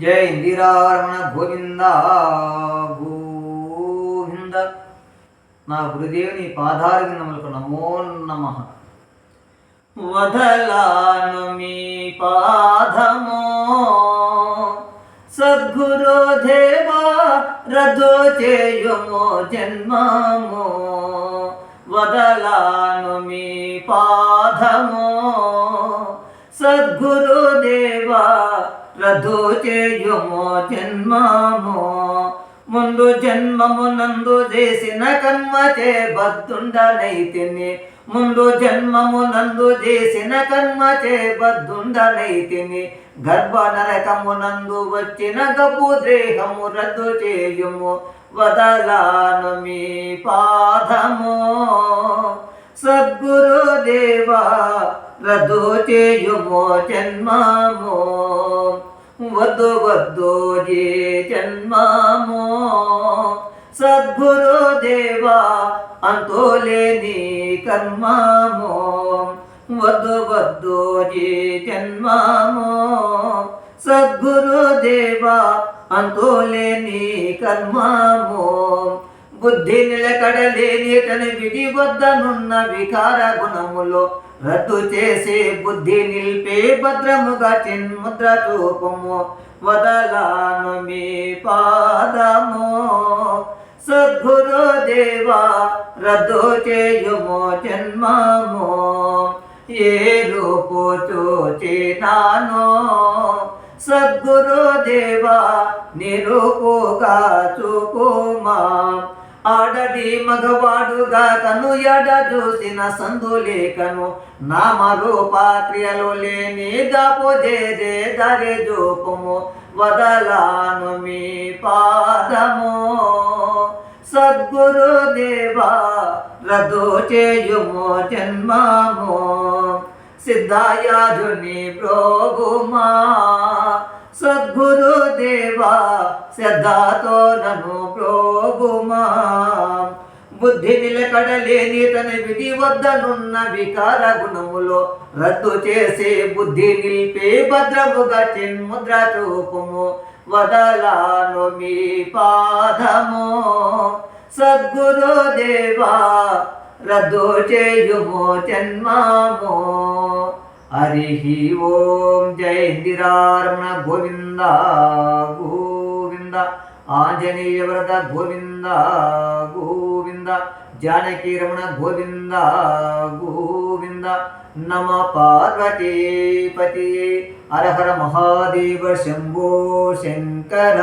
జయ ఇందిరారమణ గోవింద గోవింద. నా గురుదేవుని పాదారవిందములకు నమో నమ. వదలాను మీ పాదమో. సద్గురు దేవా రథో చేయమో జన్మమో. వదలాను మీ పాదమో. సద్గురు దేవా రథో చేయుమో జన్మము. ముందు జన్మమునందు చేసిన కర్మ చే బద్దుండనైతిని ముందు జన్మమునందు చేసిన కర్మ చే బద్దుండనైతిని గర్భ నరకమునందు వచ్చిన గపు దేహము రద్దు చేయుము వదలాను మీ పాదము. సద్గురు దేవా రద్దు చేయుము జన్మము. వద్దు వద్దు జే జన్మము. సద్గురు దేవా అంతోలేని కర్మము. వద్దు వద్దు జే జన్మము. సద్గురు దేవా అంతోలేని కర్మము. బుద్ధి నిలకడలేని తన విధి వద్దనున్న వికార గుణములో రద్దు చేసే బుద్ధి నిలిపే భద్రముగా చిన్ముద్ర రూపము వదలాను మీ పాదము. సద్గురు దేవా రద్దు చేయుము జన్మము. ఏ రూపు చూచినాను. సద్గురు దేవా నిరూపుగా చూపుమా. ఆడది మగవాడుగా కను ఎడ చూసిన సందులేకను నామరూపాక్రియలు లేని దాపు జే దరి జూపము వదలాను మీ పాదము. సద్గురు దేవా రద్దు చేయుము జన్మము. సిద్ధాయాజుని ప్రోగుమా. సద్గురు దేవా శ్రద్ధతో నను ప్రోగుమా. బుద్ధి నిలకడలేని తన విధి వద్దనున్న వికార గుణములో రద్దు చేసే బుద్ధి నిలిపే భద్రముగా చిన్ముద్ర రూపము వదలాను మీ పాదము. సద్గురు దేవా రద్దు చేయుము జన్మము. హరి ఓం జయ ఇందిరారమణ గోవింద గోవింద. ఆంజనేయ వరద గోవింద గోవింద జానకి రమణ గోవింద గోవింద నమ పార్వతీపతి హర హర మహాదేవ శంభో శంకర